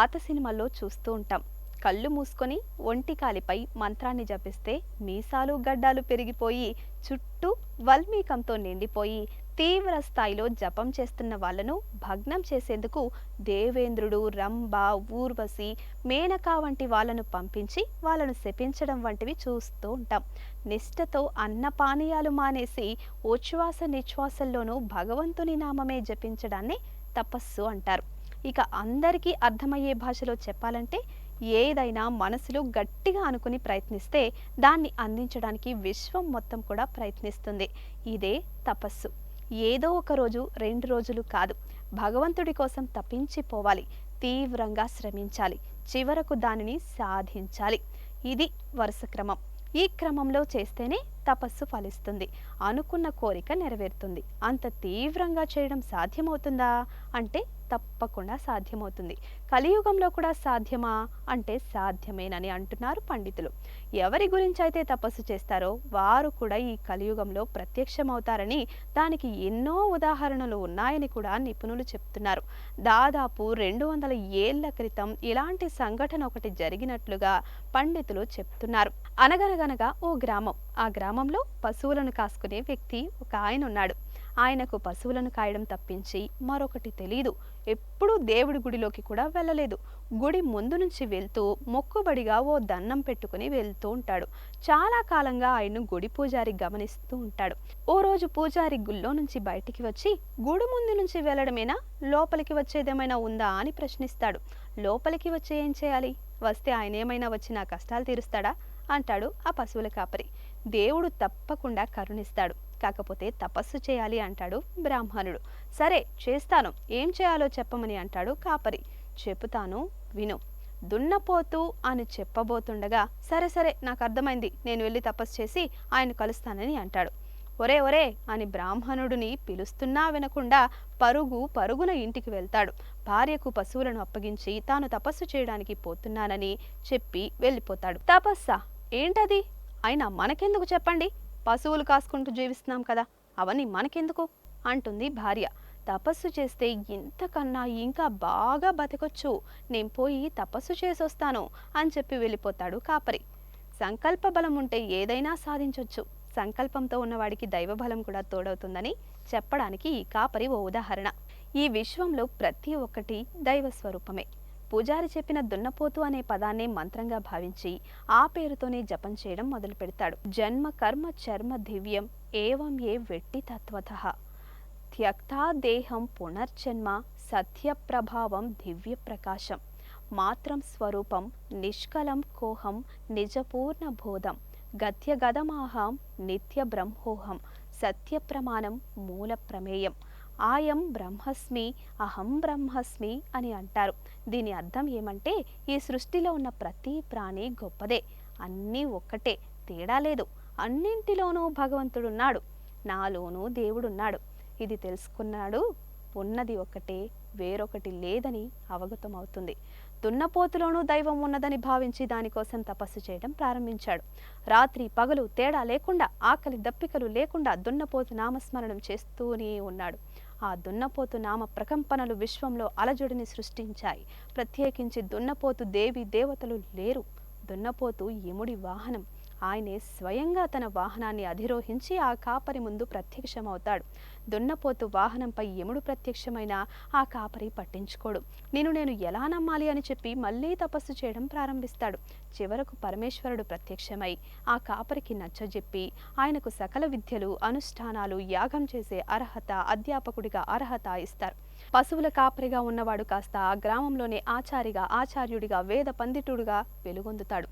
పాత సినిమాల్లో చూస్తూ ఉంటాం. కళ్ళు మూసుకొని ఒంటి కాలిపై మంత్రాన్ని జపిస్తే మీసాలు గడ్డాలు పెరిగిపోయి చుట్టూ వల్మీకంతో నిండిపోయి తీవ్ర స్థాయిలో జపం చేస్తున్న వాళ్ళను భగ్నం చేసేందుకు దేవేంద్రుడు రంభ ఊర్వశి మేనకా వంటి వాళ్ళను పంపించి వాళ్ళను శపించడం వంటివి చూస్తూ ఉంటాం. నిష్ఠతో అన్న పానీయాలు మానేసి ఉచ్ఛ్వాస నిశ్వాసల్లోనూ భగవంతుని నామమే జపించడాన్ని తపస్సు అంటారు. ఇక అందరికీ అర్థమయ్యే భాషలో చెప్పాలంటే ఏదైనా మనసులో గట్టిగా అనుకుని ప్రయత్నిస్తే దాన్ని అందించడానికి విశ్వం మొత్తం కూడా ప్రయత్నిస్తుంది. ఇదే తపస్సు. ఏదో ఒక రోజు రెండు రోజులు కాదు. భగవంతుడి కోసం తప్పించిపోవాలి తీవ్రంగా శ్రమించాలి. చివరకు దానిని సాధించాలి. ఇది వరుస క్రమం. ఈ క్రమంలో చేస్తేనే తపస్సు ఫలిస్తుంది. అనుకున్న కోరిక నెరవేరుతుంది. అంత తీవ్రంగా చేయడం సాధ్యమవుతుందా? అంటే తప్పకుండా సాధ్యమవుతుంది. కలియుగంలో కూడా సాధ్యమా? అంటే సాధ్యమేనని అంటున్నారు పండితులు. ఎవరి గురించి అయితే తపస్సు చేస్తారో వారు కూడా ఈ కలియుగంలో ప్రత్యక్షమవుతారని దానికి ఎన్నో ఉదాహరణలు ఉన్నాయని కూడా నిపుణులు చెప్తున్నారు. దాదాపు రెండు వందల ఏళ్ళ క్రితం ఇలాంటి సంఘటన ఒకటి జరిగినట్లుగా పండితులు చెప్తున్నారు. అనగనగనగా ఓ గ్రామం. ఆ గ్రామంలో పశువులను కాసుకునే వ్యక్తి ఒక ఆయన ఉన్నాడు. ఆయనకు పశువులను కాయడం తప్పించి మరొకటి తెలీదు. ఎప్పుడూ దేవుడి గుడిలోకి కూడా వెళ్ళలేదు. గుడి ముందు నుంచి వెళ్తూ మొక్కుబడిగా ఓ దండం పెట్టుకుని వెళ్తూ ఉంటాడు. చాలా కాలంగా ఆయన్ను గుడి పూజారి గమనిస్తూ ఉంటాడు. ఓ రోజు పూజారి గుళ్ళో నుంచి బయటికి వచ్చి గుడి ముందు నుంచి వెళ్ళడమేనా? లోపలికి వచ్చేదేమైనా ఉందా? అని ప్రశ్నిస్తాడు. లోపలికి వచ్చి ఏం చేయాలి? వస్తే ఆయన ఏమైనా వచ్చి నా కష్టాలు తీరుస్తాడా? అంటాడు ఆ పశువుల కాపరి. దేవుడు తప్పకుండా కరుణిస్తాడు. కాకపోతే తపస్సు చేయాలి అంటాడు బ్రాహ్మణుడు. సరే చేస్తాను. ఏం చేయాలో చెప్పమని అంటాడు కాపరి. చెబుతాను విను. దున్నపోతు అని చెప్పబోతుండగా సరే సరే నాకు అర్థమైంది. నేను వెళ్ళి తపస్సు చేసి ఆయన కలుస్తానని అంటాడు. ఒరే ఒరే అని బ్రాహ్మణుడిని పిలుస్తున్నా వినకుండా పరుగు పరుగున ఇంటికి వెళ్తాడు. భార్యకు పశువులను అప్పగించి తాను తపస్సు చేయడానికి పోతున్నానని చెప్పి వెళ్ళిపోతాడు. తపస్సా? ఏంటది? అయినా మనకెందుకు చెప్పండి? పశువులు కాసుకుంటూ జీవిస్తున్నాం కదా అవన్నీ మనకెందుకు? అంటుంది భార్య. తపస్సు చేస్తే ఇంతకన్నా ఇంకా బాగా బతకొచ్చు. నేను పోయి తపస్సు చేసొస్తాను అని చెప్పి వెళ్ళిపోతాడు కాపరి. సంకల్ప బలం ఉంటే ఏదైనా సాధించొచ్చు. సంకల్పంతో ఉన్నవాడికి దైవబలం కూడా తోడవుతుందని చెప్పడానికి ఈ కాపరి ఓ ఉదాహరణ. ఈ విశ్వంలో ప్రతి ఒక్కటి దైవ స్వరూపమే. పూజారి చెప్పిన దున్నపోతు అనే పదాన్ని మంత్రంగా భావించి ఆ పేరుతోనే జపం చేయడం మొదలు పెడతాడు. జన్మ కర్మ చర్మ దివ్యం ఏవం ఏ వెట్టి తత్వత. త్యక్తా దేహం పునర్జన్మ సత్య ప్రభావం దివ్య ప్రకాశం. మాత్రం స్వరూపం నిష్కలం కోహం నిజపూర్ణ బోధం. గద్యగదమాహం నిత్య బ్రహ్మోహం. సత్య ప్రమాణం మూల ప్రమేయం. ఆయం బ్రహ్మస్మి అహం బ్రహ్మస్మి అని అంటారు. దీని అర్థం ఏమంటే ఈ సృష్టిలో ఉన్న ప్రతి ప్రాణి గొప్పదే. అన్నీ ఒక్కటే తేడా లేదు. అన్నింటిలోనూ భగవంతుడున్నాడు. నాలోనూ దేవుడున్నాడు. ఇది తెలుసుకున్నాడు ఉన్నది ఒకటే వేరొకటి లేదని అవగతమవుతుంది. దున్నపోతులోనూ దైవం ఉన్నదని భావించి దానికోసం తపస్సు చేయడం ప్రారంభించాడు. రాత్రి పగలు తేడా లేకుండా ఆకలి దప్పికలు లేకుండా దున్నపోతు నామస్మరణం చేస్తూనే ఉన్నాడు. ఆ దున్నపోతు నామ ప్రకంపనలు విశ్వంలో అలజడిని సృష్టించాయి. ప్రత్యేకించి దున్నపోతు దేవి దేవతలు లేరు. దున్నపోతు యముడి వాహనం. ఆయనే స్వయంగా తన వాహనాన్ని అధిరోహించి ఆ కాపరి ముందు ప్రత్యక్షమవుతాడు. దున్నపోతు వాహనంపై యముడు ప్రత్యక్షమైన ఆ కాపరి పట్టించుకోడు. నేను నేను ఎలా నమ్మాలి అని చెప్పి మళ్ళీ తపస్సు చేయడం ప్రారంభిస్తాడు. చివరకు పరమేశ్వరుడు ప్రత్యక్షమై ఆ కాపరికి నచ్చజెప్పి ఆయనకు సకల విద్యలు అనుష్ఠానాలు యాగం చేసే అర్హత అధ్యాపకుడిగా అర్హత ఇస్తారు. పశువుల కాపరిగా ఉన్నవాడు కాస్త ఆ గ్రామంలోనే ఆచారిగా ఆచార్యుడిగా వేద పండితుడిగా వెలుగొందుతాడు.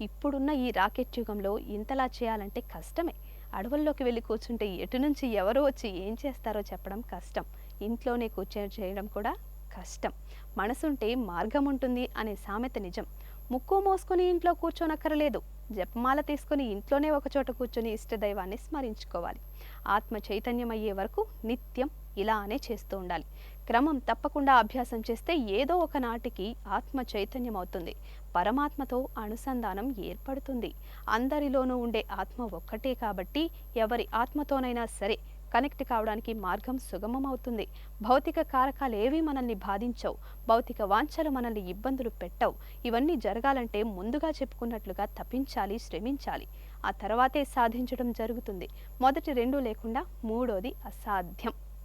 ఇప్పుడున్న ఈ రాకెట్ యుగంలో ఇంతలా చేయాలంటే కష్టమే. అడవుల్లోకి వెళ్ళి కూర్చుంటే ఎటు నుంచి ఎవరో వచ్చి ఏం చేస్తారో చెప్పడం కష్టం. ఇంట్లోనే కూర్చొని చేయడం కూడా కష్టం. మనసుంటే మార్గం ఉంటుంది అనే సామెత నిజం. ముక్కు మోసుకొని ఇంట్లో కూర్చోనక్కరలేదు. జపమాల తీసుకొని ఇంట్లోనే ఒక చోట కూర్చొని ఇష్టదైవాన్ని స్మరించుకోవాలి. ఆత్మ చైతన్యం అయ్యే వరకు నిత్యం ఇలానే చేస్తూ ఉండాలి. క్రమం తప్పకుండా అభ్యాసం చేస్తే ఏదో ఒక నాటికి ఆత్మ చైతన్యం అవుతుంది పరమాత్మతో అనుసంధానం ఏర్పడుతుంది. అందరిలోనూ ఉండే ఆత్మ ఒక్కటే కాబట్టి ఎవరి ఆత్మతోనైనా సరే కనెక్ట్ కావడానికి మార్గం సుగమం అవుతుంది భౌతిక కారకాలు ఏవి మనల్ని బాధించవు. భౌతిక వాంఛలు మనల్ని ఇబ్బందులు పెట్టవు. ఇవన్నీ జరగాలంటే ముందుగా చెప్పుకున్నట్లుగా తప్పించాలి శ్రమించాలి. ఆ తర్వాతే సాధించడం జరుగుతుంది. మొదటి రెండు లేకుండా మూడోది అసాధ్యం.